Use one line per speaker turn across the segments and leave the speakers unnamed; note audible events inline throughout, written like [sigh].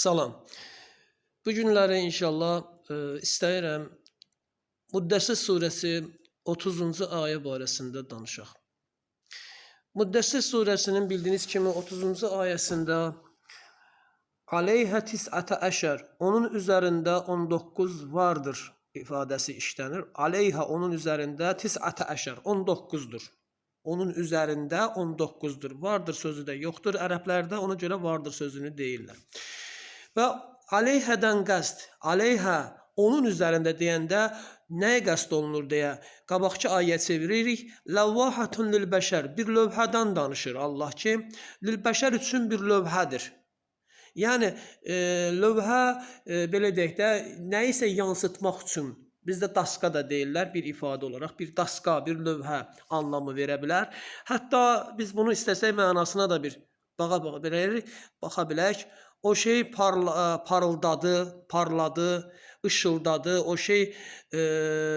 Salam. Bu günləri inşallah e, istəyirəm Müddəssir surəsi 30-cu ayə barəsində danışaq. Müddəssir surəsinin bildiyiniz kimi 30-cu ayəsində Aleyhə tis'ətə əşər onun üzərində 19 vardır ifadəsi işlənir. Aleyhə onun üzərində tis'ətə əşər 19-dur. Onun üzərində 19-dur. Vardır sözü də yoxdur. Ərəblərdə ona görə vardır sözünü deyirlər. Və aleyhədən qəsd, aleyhə onun üzərində deyəndə nəyə qəsd olunur deyə qabaqçı ayə çeviririk. Ləvvahatun lil bəşər bir lövhədən danışır Allah ki, lil bəşər üçün bir lövhədir. Yəni e, lövhə e, belə deyək də nəyisə yansıtmaq üçün bizdə daska da deyirlər bir ifadə olaraq bir daska, bir lövhə anlamı verə bilər. Hətta biz bunu istəsək mənasına da bir baxa baxa bilərik, baxa bilək. O şey parla, e, parıldadı, parladı, ışıldadı, o şey e,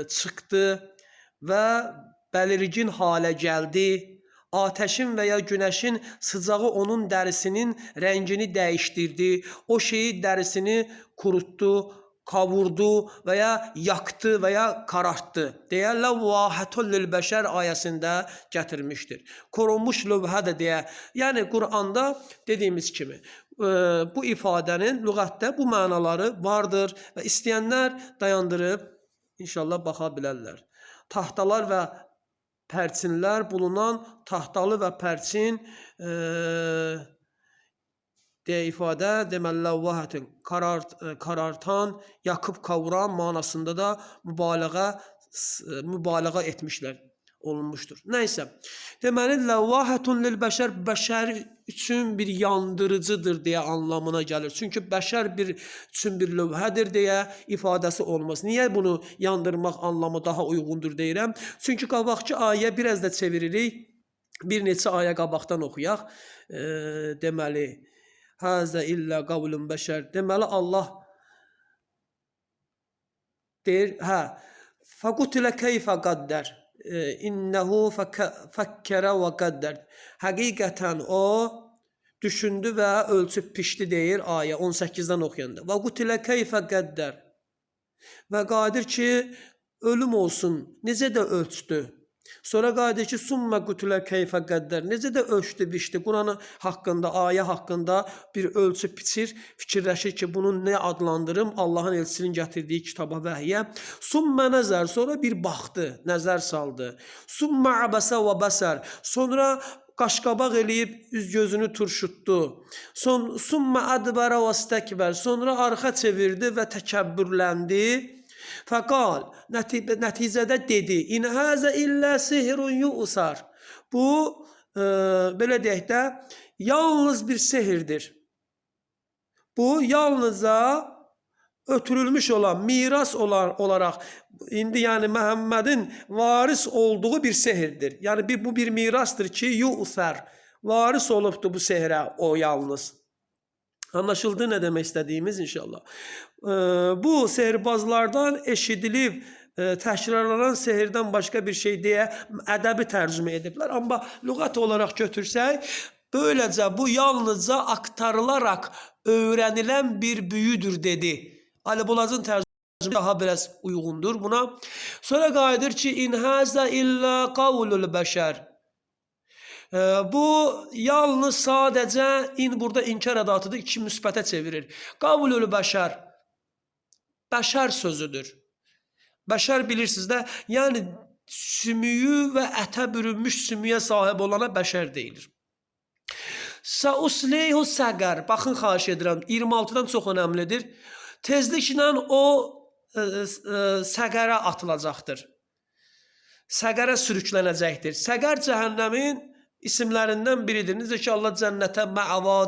çıxdı və bəlirgin halə gəldi. Ateşin veya güneşin sıcağı onun derisinin rengini değiştirdi. O şeyi derisini kuruttu, kavurdu veya yaktı veya kararttı. Deyə ləvvahətun lil bəşər ayəsində gətirmişdir. Korunmuş lövhə də deyə. Yəni Quranda dediyimiz kimi bu ifadənin lüğətdə bu mənaları vardır və istəyənlər dayandırıb inşallah baxa bilərlər. Tahtalar və pərçinlər bulunan tahtalı və pərçin e, deyə ifadə deməli ləvvahətin karar, e, karartan, yakıb kavuran manasında da mübaliğə mübaliğə etmişlər olunmuşdur. Nəysə. Deməli ləvvahətun lil bəşər bəşər üçün bir yandırıcıdır deyə anlamına gəlir. Çünki bəşər bir üçün bir lövhədir deyə ifadəsi olmaz. Niyə bunu yandırmaq anlamı daha uyğundur deyirəm? Çünki qabaqçı ayə biraz da çeviririk. Bir neçə ayə qabaqdan oxuyaq. E, deməli Həzə illə qavlun bəşər. Deməli Allah deyir, hə, fəqutilə keyfə qəddər. E, İnnəhu fəkkərə və qəddər. Həqiqətən o düşündü və ölçüb pişdi deyir ayə 18-dən oxuyanda. Və qutilə keyfə qəddər. Və qadir ki, ölüm olsun. Necə də ölçdü. Sonra ki, summa qutulə keyfə qəddər. Necə də ölçdü, biçdi. Quranı haqqında, ayə haqqında bir ölçü biçir, fikirləşir ki, bunu nə adlandırım? Allahın elçisinin gətirdiyi kitaba vəhyə. Summa nəzər, sonra bir baxdı, nəzər saldı. Summa abəsə və bəsər. Sonra qaşqabaq eləyib üz gözünü turşutdu. Son summa adbara və istekber. Sonra arxa çevirdi və təkəbbürləndi. Nəti nəticədə dedi: "İn həzə illə sihrun yu'sar." Bu e, belə deyək də yalnız bir sehirdir. Bu yalnızca ötürülmüş olan, miras olan olaraq indi yəni Məhəmmədin varis olduğu bir sehirdir. Yəni bir bu bir mirasdır ki, yu'sar. Varis olubdu bu sehrə o yalnız. Anlaşıldı ne demek istediğimiz inşallah. Ee, bu sehirbazlardan eşidilib e, təkrarlanan sehirdən başqa bir şey deyə ədəbi tərcümə ediblər. Amma lüğət olaraq götürsək, böyləcə bu yalnızca aktarılaraq öyrənilən bir büyüdür dedi. Ali Bulazın tərcümə daha biraz uyğundur buna. Sonra qayıdır ki, in hazə illə qavlul bəşər. Ee, Bu yalnız sadəcə in burada inkar ədatıdır, iki müsbətə çevirir. Qavlul bəşər bəşər sözüdür. Bəşər bilirsiniz də, yəni sümüyü və ətə bürünmüş sümüyə sahib olana bəşər deyilir. Sausleyhu səqər. Baxın xahiş edirəm. 26-dan çox önəmlidir. Tezliklə o e, e, səqərə atılacaqdır. Səqərə sürüklənəcəkdir. Səqər cəhənnəmin isimlərindən biridir. Necə ki Allah cənnətə məava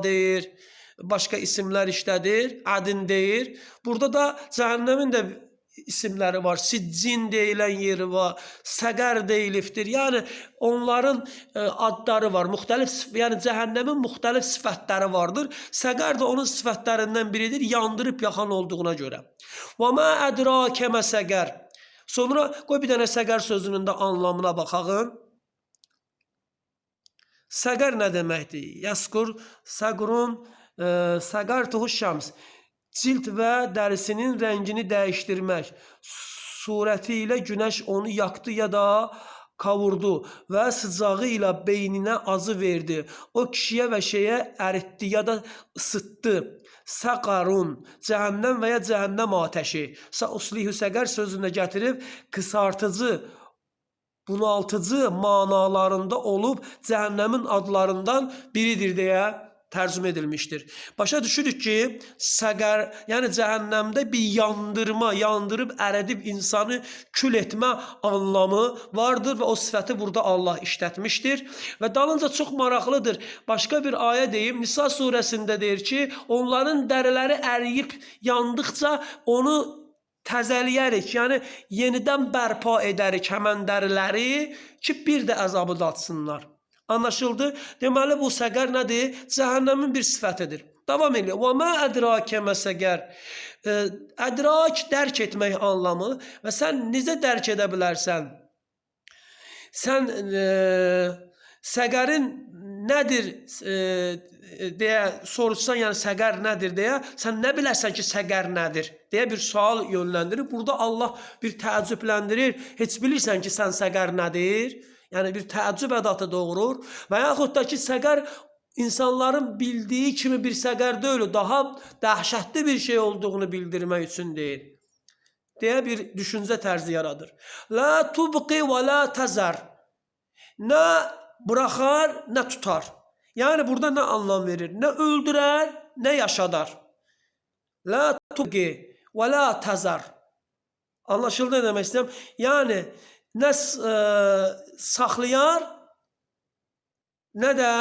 deyir, başqa isimlər işlədir, adın deyir. Burada da cəhənnəmin də isimləri var. Siccin deyilən yeri var, səqər deyilibdir. Yəni onların e, adları var. Müxtəlif, yəni cəhənnəmin müxtəlif sifətləri vardır. Səqər də onun sifətlərindən biridir, yandırıb yaxan olduğuna görə. Və mə ədrakə mə səqər. Sonra qoy bir dənə səqər sözünün də anlamına baxaq. Səqər nə deməkdir? Yaskur, səqrun, e, Sagartuhu şams cilt və dərisinin rəngini dəyişdirmək surəti ilə günəş onu yaktı ya da kavurdu və sıcağı ilə beyninə azı verdi. O kişiyə və şeyə əritdi ya da ısıtdı. Saqarun, cəhənnəm və ya cəhənnəm atəşi. Sauslihu səqər sözünə gətirib qısartıcı, bunaltıcı manalarında olub cəhənnəmin adlarından biridir deyə tərcümə edilmişdir. Başa düşürük ki, səqər, yəni cəhənnəmdə bir yandırma, yandırıb ərədib insanı kül etmə anlamı vardır və o sifəti burada Allah işlətmişdir. Və dalınca çox maraqlıdır. Başqa bir ayə deyim, Nisa surəsində deyir ki, onların dəriləri əriyib yandıqca onu təzələyərik, yəni yenidən bərpa edərik həmən dəriləri ki, bir də əzabı datsınlar. Anlaşıldı? Deməli bu səqər nədir? Cəhənnəmin bir sifətidir. Davam edir. Və mə ədrakə məsəgər. E, Ədrak dərk etmək anlamı və sən necə dərk edə bilərsən? Sən e, səqərin nədir e, deyə soruşsan, yəni səqər nədir deyə, sən nə bilərsən ki, səqər nədir deyə bir sual yönləndirir. Burada Allah bir təəccübləndirir. Heç bilirsən ki, sən səqər nədir? Yəni bir təəccüb ədatı doğurur və yaxud da ki, səqər insanların bildiyi kimi bir səqər deyil, daha dəhşətli bir şey olduğunu bildirmək üçün deyir. Deyə bir düşüncə tərzi yaradır. La tubqi və la təzər. Nə buraxar, nə tutar. Yəni burada nə anlam verir? Nə öldürər, nə yaşadar. La tubqi və la təzər. Anlaşıldı nə demək istəyirəm? Yəni nə e, saxlayar, nə də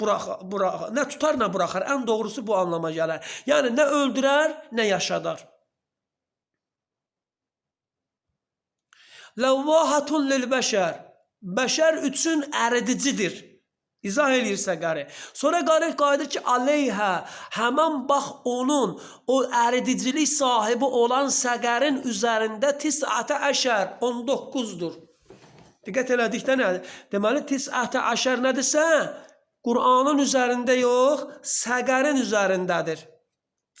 burax, burax, nə tutar, nə buraxar. Ən doğrusu bu anlama gələr. Yəni nə öldürər, nə yaşadar. Ləvvahatun lil bəşər. Bəşər üçün əridicidir. İzah eləyirsə qarı. Sonra qarı qayıdır ki, aleyhə, həmən bax onun, o əridicilik sahibi olan səqərin üzərində tis'ətə əşər, 19-dur. Diqqət elədikdə nədir? Deməli, tis'ətə əşər nədirsə, Qur'anın üzərində yox, səqərin üzərindədir.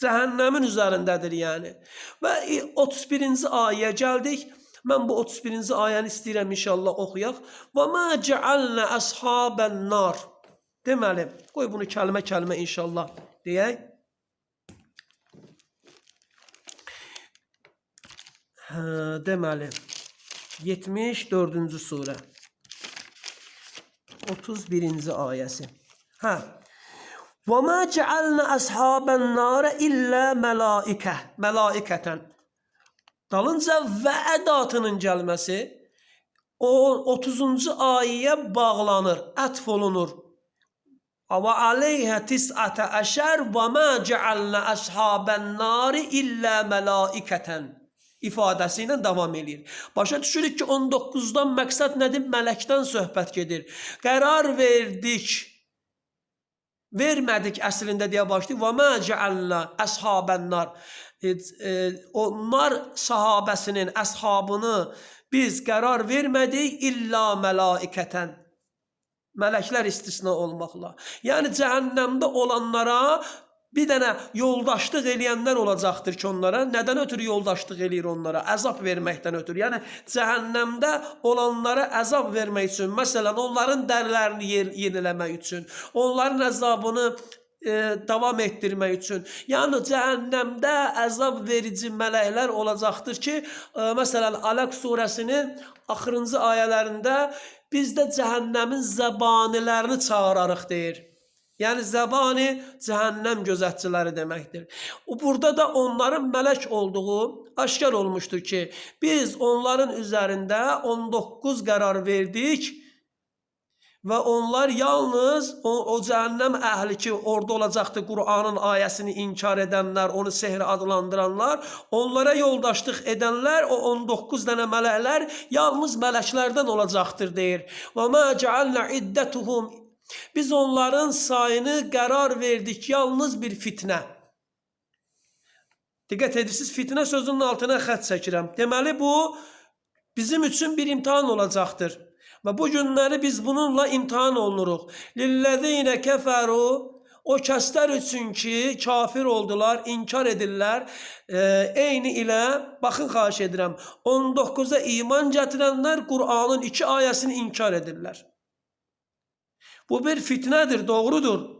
Cəhənnəmin üzərindədir yəni. Və 31-ci ayəyə gəldik. Mən bu 31-ci ayəni istəyirəm inşallah oxuyaq. Və ma cəalna ashaban nar. Deməli, qoy bunu kəlmə-kəlmə inşallah deyək. Hə, 74-cü surə 31-ci ayəsi. Hə. Və ma cəalna ashaban nar illə mələikə, mələikətən. Dalınca və ədatının gəlməsi o 30-cu ayəyə bağlanır, ətf olunur. Və aleyhə tis'ətə əşər və mə cəalnə əshabən nari illə mələikətən ifadəsi ilə davam eləyir. Başa düşürük ki, 19-dan məqsəd nədir? Mələkdən söhbət gedir. Qərar verdik, vermədik əslində deyə başlayır. Və mə cəalnə əshabən nar e, e, onlar sahabəsinin, əshabını biz qərar vermədik illa mələikətən. Mələklər istisna olmaqla. Yəni cəhənnəmdə olanlara bir dənə yoldaşlıq eləyənlər olacaqdır ki, onlara nədən ötürü yoldaşlıq eləyir onlara? Əzab verməkdən ötürü. Yəni cəhənnəmdə olanlara əzab vermək üçün, məsələn, onların dərilərini yeniləmək üçün, onların əzabını e, davam etdirmək üçün. Yəni cəhənnəmdə əzab verici mələklər olacaqdır ki, e, məsələn Alaq surəsinin axırıncı ayələrində biz də cəhənnəmin zəbanilərini çağırarıq deyir. Yəni zəbani cəhənnəm gözətçiləri deməkdir. Burada da onların mələk olduğu aşkar olmuşdur ki, biz onların üzərində 19 qərar verdik və onlar yalnız o, o cəhənnəm əhli ki, orada olacaqdı Qur'anın ayəsini inkar edənlər, onu sehr adlandıranlar, onlara yoldaşlıq edənlər, o 19 dənə mələklər yalnız mələklərdən olacaqdır deyir. Və mə cəalna iddətuhum Biz onların sayını qərar verdik yalnız bir fitnə. Diqqət edirsiniz, fitnə sözünün altına xətt çəkirəm. Deməli bu bizim üçün bir imtahan olacaqdır. Və bu günləri biz bununla imtahan olunuruq. Lillezine keferu O kəslər üçün ki, kafir oldular, inkar edirlər. E, eyni ilə, baxın xahiş edirəm, 19-a iman gətirənlər Qur'anın iki ayəsini inkar edirlər. Bu bir fitnədir, doğrudur.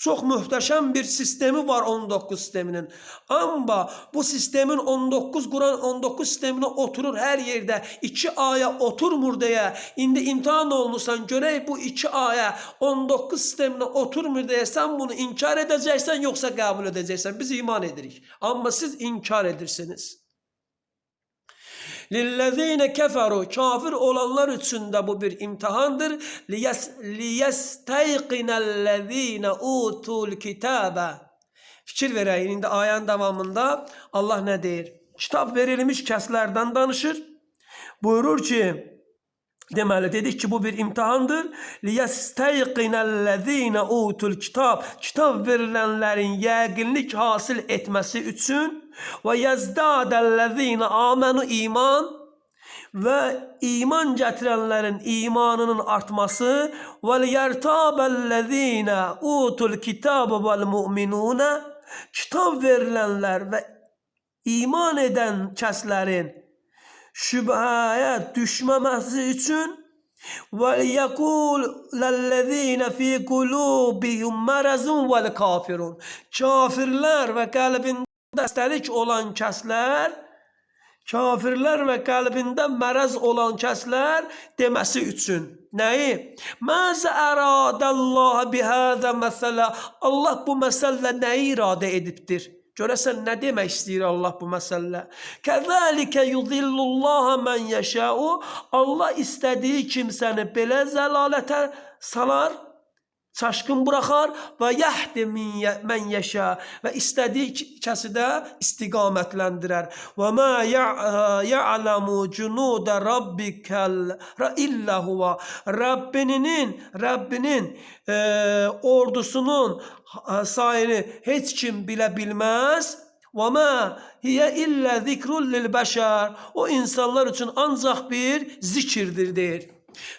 Çox möhtəşəm bir sistemi var 19 sisteminin. Amma bu sistemin 19 Quran 19 sisteminə oturur hər yerdə. 2 aya oturmur deyə indi imtahan olunursan görək bu 2 aya 19 sisteminə oturmur deyə sən bunu inkar edəcəksən yoxsa qəbul edəcəksən. Biz iman edirik. Amma siz inkar edirsiniz. Lillezine keferu kafir olanlar için de bu bir imtihandır. Liyes, liyesteyqinellezine utul kitabe. Fikir verəyin indi ayənin davamında Allah nə deyir? Kitab verilmiş kəslərdən danışır. Buyurur ki, Deməli dedik ki bu bir imtihandır. Liyesteyqinellezine utul kitab. Kitab verilənlərin yəqinlik hasil etməsi üçün və yezdadellezine amenu iman. Və iman gətirənlərin imanının artması. Və liyertabellezine utul kitab vel mu'minuna kitab verilənlər və iman edən kəslərin şübhəyə düşməməsi üçün və yəqul lellezine fi qulubihim marazun vel kafirun kafirlər xəstəlik olan kəslər kafirlər və qəlbində məraz olan kəslər deməsi üçün nəyi? Məzə əradəllah bihəzə məsələ Allah bu məsələ nəyi iradə edibdir? Görəsən nə demək istəyir Allah bu məsələ? Kəzəlikə yudillullaha mən yəşəu Allah istədiyi kimsəni belə zəlalətə salar, min yə- mən yəşə və istədiyi ki- kəsi də istiqamətləndirər. Və mə yə- ya'lamu cunuda rabbikal ra- illə huva Rabbinin Rabbinin e, ordusunun sayını heç kim bilə bilməz. Və mə hiyə illə zikrul lil bəşər. O insanlar üçün ancaq bir zikirdir deyir.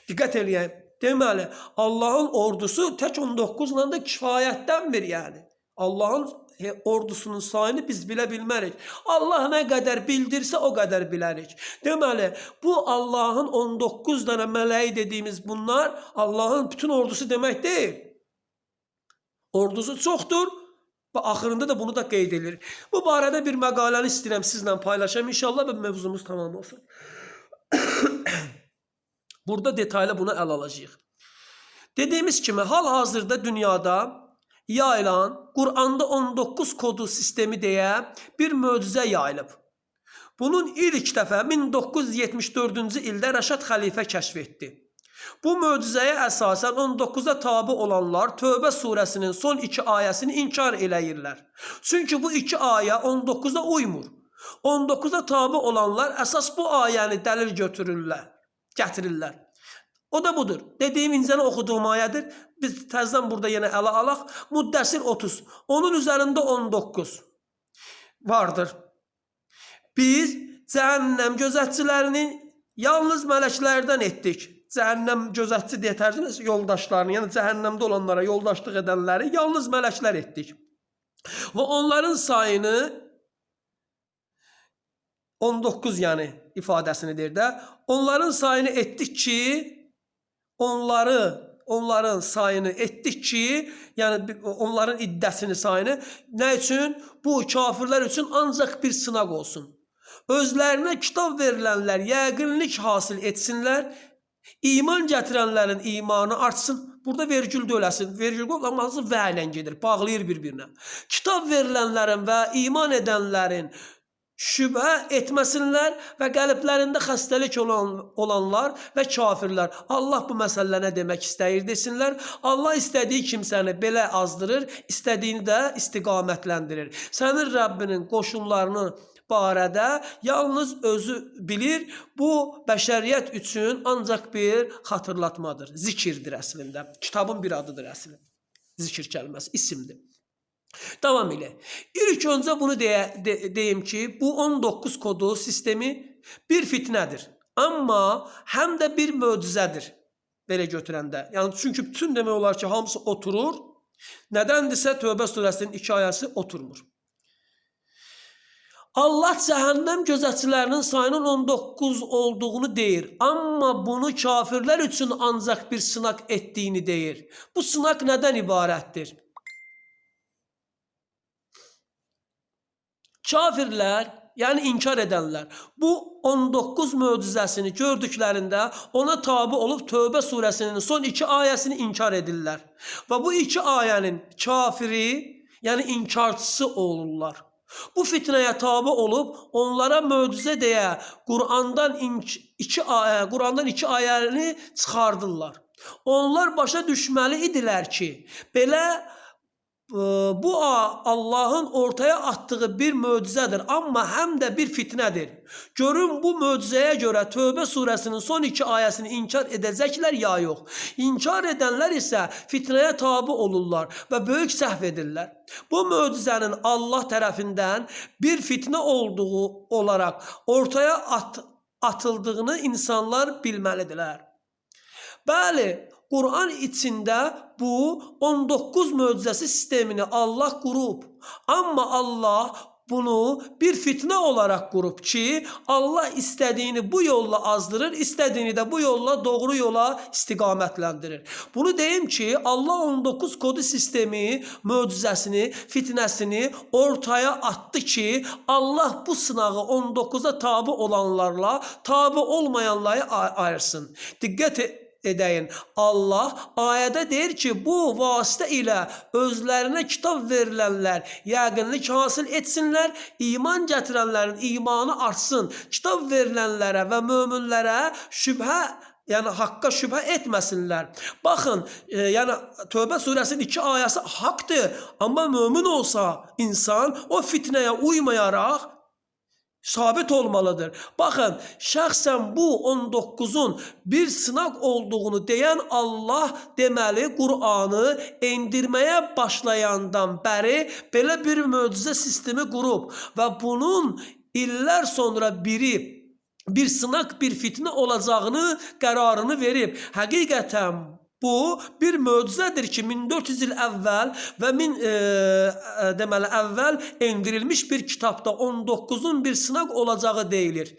Diqqət eləyək. Deməli, Allahın ordusu tək 19 ilə də kifayətdəndir yəni. Allahın ordusunun sayını biz bilə bilmərik. Allah nə qədər bildirsə o qədər bilərik. Deməli, bu Allahın 19 dənə mələyi dediyimiz bunlar Allahın bütün ordusu demək deyil. Ordusu çoxdur və axırında da bunu da qeyd edilir. Bu barədə bir məqaləni istəyirəm sizlə paylaşam. İnşallah bu mövzumuz tamam olsun. Burada detaylı bunu əl alacağıq. Dediyimiz kimi hal-hazırda dünyada yayılan Quranda 19 kodu sistemi deyə bir möcüzə yayılıb. Bunun ilk dəfə 1974-cü ildə Rəşad Xəlifə kəşf etdi. Bu möcüzəyə əsasən 19-a tabi olanlar Tövbə surəsinin son iki ayəsini inkar eləyirlər. Çünki bu iki ayə 19-a uymur. 19-a tabi olanlar əsas bu ayəni dəlil götürürlər, gətirirlər. O da budur. Dediyim incəni oxuduğum ayədir. Biz təzədən burada yenə ələ alaq. Müddəssir 30. Onun üzərində 19 vardır. Biz cəhənnəm gözətçilərini yalnız mələklərdən etdik. Cəhənnəm gözətçi deyə tərcümə yoldaşlarını, yəni cəhənnəmdə olanlara yoldaşlıq edənləri yalnız mələklər etdik. Və onların sayını 19 yəni ifadəsini deyir də. Onların sayını etdik ki, onları onların sayını etdik ki, yəni onların iddəsini sayını nə üçün? Bu kafirlər üçün ancaq bir sınaq olsun. Özlərinə kitab verilənlər yəqinlik hasil etsinlər. İman gətirənlərin imanı artsın. Burada vergül döləsin. Vergül olması və ilə gedir, bağlayır bir-birinə. Kitab verilənlərin və iman edənlərin şübhə etməsinlər və qəlblərində xəstəlik olan olanlar və kafirlər Allah bu məsələ nə demək istəyir desinlər. Allah istədiyi kimsəni belə azdırır, istədiyini də istiqamətləndirir. Sənin Rəbbinin qoşunlarını barədə yalnız özü bilir. Bu bəşəriyyət üçün ancaq bir xatırlatmadır, zikirdir əslində. Kitabın bir adıdır əslində. Zikir kəlməsi isimdir. Elə. İlk öncə bunu deyə, de, deyim ki, bu 19 kodu sistemi bir fitnədir. Amma həm də bir möcüzədir. Belə götürəndə. Yəni çünki bütün demək olar ki, hamısı oturur Nədəndirsə Tövbə surəsinin 2 ayəsi oturmur. Allah cəhənnəm gözətçilərinin sayının 19 olduğunu deyir. Amma bunu kafirlər üçün ancaq bir sınaq etdiyini deyir. Bu sınaq nədən ibarətdir? Kafirlər, yəni inkar edənlər bu 19 möcüzəsini gördüklərində ona tabi olub Tövbə surəsinin son 2 ayəsini inkar edirlər. Və bu 2 ayənin kafiri, yəni inkarçısı olurlar. Bu fitnəyə tabi olub onlara möcüzə deyə Qur'andan 2 ayə, Qur'andan 2 ayəni çıxardırlar. Onlar başa düşməli idilər ki, belə bu a- Allahın ortaya attığı bir möcüzədir, amma həm də bir fitnədir. Görün bu möcüzəyə görə Tövbə surəsinin son 2 ayəsini inkar edəcəklər ya yox. İnkar edənlər isə fitnəyə tabi olurlar və böyük səhv edirlər. Bu möcüzənin Allah tərəfindən bir fitnə olduğu olaraq ortaya at atıldığını insanlar bilməlidirlər. Bəli, Qur'an içində bu 19 möcüzəsi sistemini Allah qurub. Amma Allah bunu bir fitnə olaraq qurub ki, Allah istədiyini bu yolla azdırır, istədiyini də bu yolla doğru yola istiqamətləndirir. Bunu deyim ki, Allah 19 kodu sistemi, möcüzəsini, fitnəsini ortaya atdı ki, Allah bu sınağı 19'a tabi olanlarla tabi olmayanları ay- ayırsın. Diqqət e- edəyin. Allah ayədə deyir ki, bu vasitə ilə özlərinə kitab verilənlər yəqinlik hasil etsinlər, iman gətirənlərin imanı artsın. Kitab verilənlərə və möminlərə şübhə yəni haqqa şübhə etməsinlər. Baxın, e, yəni Tövbə surəsinin 2 ayəsi haqqdır, amma mömin olsa insan o fitnəyə uymayaraq sabit olmalıdır. Baxın, şəxsən bu 19-un bir sınaq olduğunu deyən Allah deməli Qur'anı endirməyə başlayandan bəri belə bir möcüzə sistemi qurub və bunun illər sonra biri bir sınaq, bir fitnə olacağını qərarını verib. Həqiqətən bu bir möcüzədir ki, 1400 il əvvəl və min e, e, deməli əvvəl endirilmiş bir kitabda 19-un bir sınaq olacağı deyilir.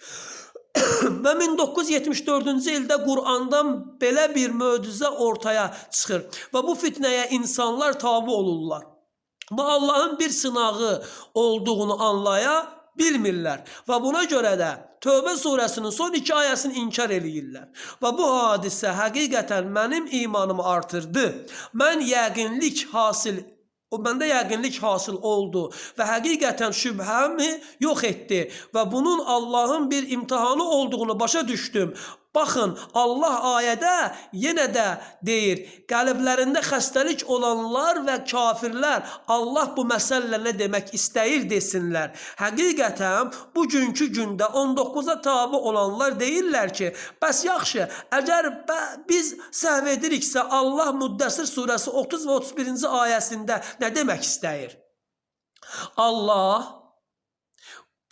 [coughs] və 1974-cü ildə Qur'andan belə bir möcüzə ortaya çıxır və bu fitnəyə insanlar tabe olurlar. Bu Allahın bir sınağı olduğunu anlaya bilmirlər və buna görə də Tövbə surəsinin son 2 ayəsini inkar eləyirlər. Və bu hadisə həqiqətən mənim imanımı artırdı. Mən yəqinlik hasil o məndə yəqinlik hasil oldu və həqiqətən şübhəmi yox etdi və bunun Allahın bir imtahanı olduğunu başa düşdüm. Baxın, Allah ayədə yenə də deyir, qəlblərində xəstəlik olanlar və kafirlər Allah bu məsələlə nə demək istəyir desinlər. Həqiqətən bugünkü gündə 19-a tabe olanlar deyirlər ki, bəs yaxşı, əgər bə- biz səhv ediriksə Allah Müddəssir surəsi 30 və 31-ci ayəsində nə demək istəyir? Allah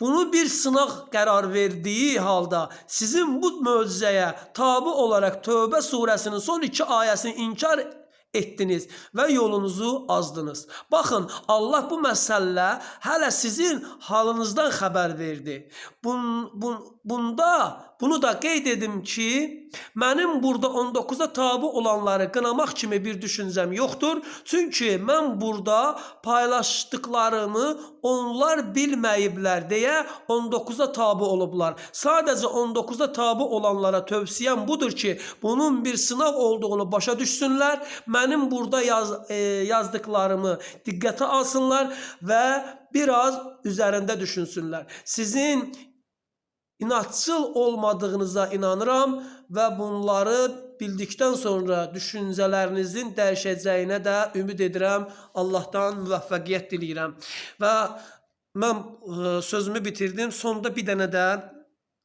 bunu bir sınaq qərar verdiyi halda sizin bu möcüzəyə tabi olaraq Tövbə surəsinin son iki ayəsini inkar etdiniz və yolunuzu azdınız. Baxın, Allah bu məsələ hələ sizin halınızdan xəbər verdi. Bun, bun, bunda bunu da qeyd edim ki, mənim burada 19-a tabi olanları qınamaq kimi bir düşüncəm yoxdur. Çünki mən burada paylaşdıqlarımı onlar bilməyiblər deyə 19-a tabi olublar. Sadəcə 19-a tabi olanlara tövsiyəm budur ki, bunun bir sınaq olduğunu başa düşsünlər. Mənim burada yaz, e, yazdıklarımı diqqətə alsınlar və biraz üzərində düşünsünlər. Sizin inatçıl olmadığınıza inanıram və bunları bildikdən sonra düşüncələrinizin dəyişəcəyinə də ümid edirəm. Allahdan müvəffəqiyyət diləyirəm. Və mən ə, sözümü bitirdim. Sonda bir dənə də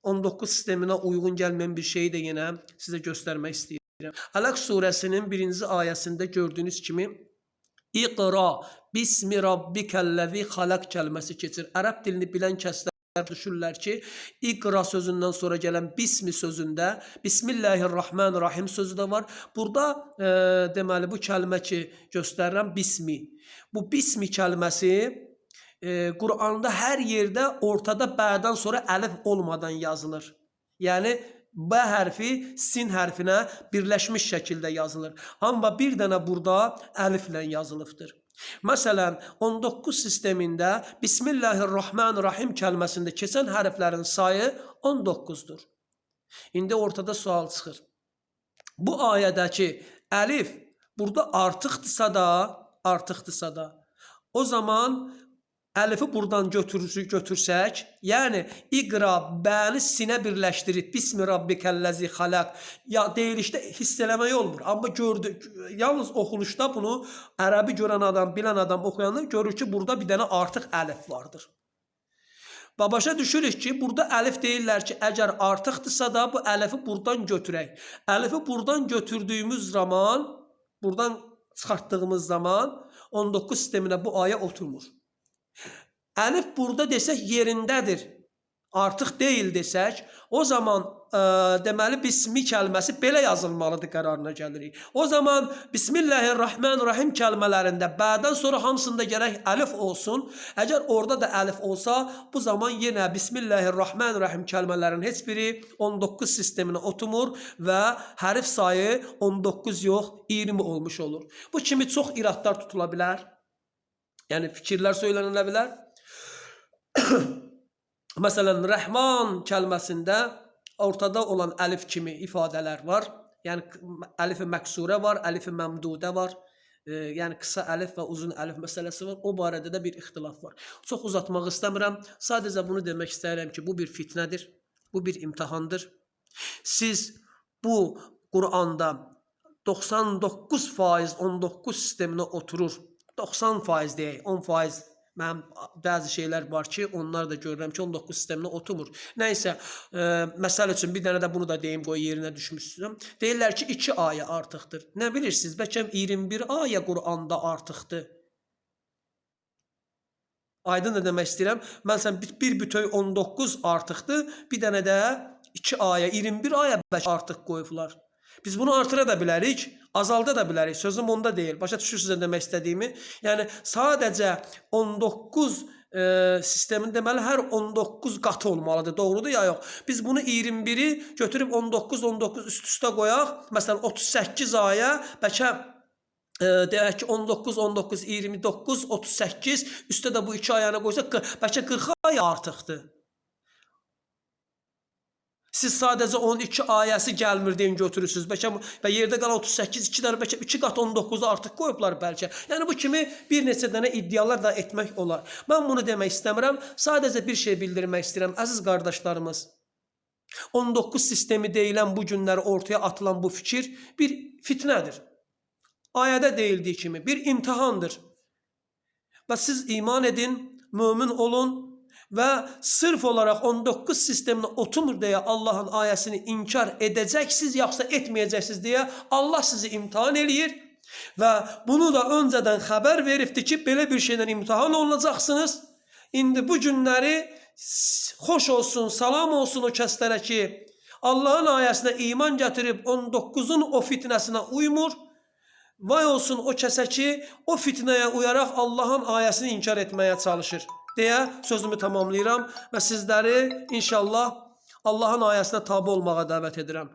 19 sisteminə uyğun gəlməyən bir şeyi də yenə sizə göstərmək istəyirəm. Ələq surəsinin 1-ci ayəsində gördüyünüz kimi İqra bismi rabbikəllezî xalaq kəlməsi keçir. Ərəb dilini bilən kəslər düşürlər ki, iqra sözündən sonra gələn bismi sözündə Bismillahirrahmanirrahim sözü də var. Burada e, deməli bu kəlmə ki göstərirəm bismi. Bu bismi kəlməsi e, Quranda hər yerdə ortada bədən sonra əlif olmadan yazılır. Yəni B hərfi sin hərfinə birləşmiş şəkildə yazılır. Amma bir dənə burada əliflə yazılıbdır. Məsələn, 19 sistemində Bismillahirrahmanirrahim kəlməsində keçən hərflərin sayı 19-dur. İndi ortada sual çıxır. Bu ayədəki əlif burada artıqdırsa da, artıqdırsa da, o zaman əlifi buradan götürürsü götürsək, yəni iqra bəni sinə birləşdirib bismi rabbikəllazi xalaq ya deyilişdə hiss eləmək olmur. Amma gördü yalnız oxunuşda bunu ərəbi görən adam, bilən adam oxuyanda görür ki, burada bir dənə artıq əlif vardır. Və başa düşürük ki, burada əlif deyirlər ki, əgər artıqdırsa da bu əlifi buradan götürək. Əlifi buradan götürdüyümüz zaman, buradan çıxartdığımız zaman 19 sisteminə bu ayə oturmur. Əlif burada desək yerindədir. Artıq deyil desək, o zaman ə, deməli bismi kəlməsi belə yazılmalıdır qərarına gəlirik. O zaman Bismillahirrahmanirrahim kəlmələrində bədən sonra hamısında gərək əlif olsun. Əgər orada da əlif olsa, bu zaman yenə Bismillahirrahmanirrahim kəlmələrin heç biri 19 sisteminə oturmur və hərf sayı 19 yox, 20 olmuş olur. Bu kimi çox iradlar tutula bilər. Yəni fikirlər söylənilə bilər. [coughs] Məsələn, Rəhman kəlməsində ortada olan əlif kimi ifadələr var. Yəni əlifi məqsurə var, əlifi məmdudə var. E, yəni qısa əlif və uzun əlif məsələsi var. O barədə də bir ixtilaf var. Çox uzatmaq istəmirəm. Sadəcə bunu demək istəyirəm ki, bu bir fitnədir. Bu bir imtahandır. Siz bu Quranda 99% 19 sisteminə oturur. 90% deyək, 10% Mənim bəzi şeylər var ki, onlar da görürəm ki, 19 sisteminə oturmur. Nəysə, e, məsəl üçün bir dənə də bunu da deyim, qoy yerinə düşmüşsün. Deyirlər ki, 2 ayə artıqdır. Nə bilirsiniz? Bəlkə 21 ayə Quranda artıqdır. Aydın da demək istəyirəm. Məsələn, bir, bir bütöv 19 artıqdır, bir dənə də 2 ayə, 21 ayə bəlkə artıq qoyublar. Biz bunu artıra da bilərik, azalda da bilərik. Sözüm onda deyil. Başa düşürsünüz demək istədiyimi? Yəni sadəcə 19 e, sistemin deməli hər 19 qatı olmalıdır. Doğrudur ya yox? Biz bunu 21-i götürüb 19 19 üst-üstə qoyaq. Məsələn 38 aya bəlkə e, ki 19 19 29 38 üstə də bu 2 ayağına qoysaq bəlkə 40 aya artıqdır. Siz sadəcə 12 ayəsi gəlmir deyin götürürsüz. Bəlkə və yerdə qalan 38 2 dənə bəlkə 2 qat 19-u artıq qoyublar bəlkə. Yəni bu kimi bir neçə dənə iddialar da etmək olar. Mən bunu demək istəmirəm. Sadəcə bir şey bildirmək istəyirəm əziz qardaşlarımız. 19 sistemi deyilən bu günlər ortaya atılan bu fikir bir fitnədir. Ayədə deyildiyi kimi bir imtahandır. Və siz iman edin, mömin olun, və sırf olaraq 19 sisteminə oturmur deyə Allahın ayəsini inkar edəcəksiniz, yoxsa etməyəcəksiniz deyə Allah sizi imtahan eləyir. Və bunu da öncədən xəbər veribdi ki, belə bir şeydən imtahan olunacaqsınız. İndi bu günləri xoş olsun, salam olsun o kəslərə ki, Allahın ayəsinə iman gətirib 19-un o fitnəsinə uymur. Vay olsun o kəsə ki, o fitnəyə uyaraq Allahın ayəsini inkar etməyə çalışır deyə sözümü tamamlayıram və sizləri inşallah Allahın ayəsinə tabe olmağa dəvət edirəm.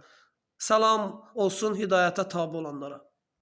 Salam olsun hidayətə tabe olanlara.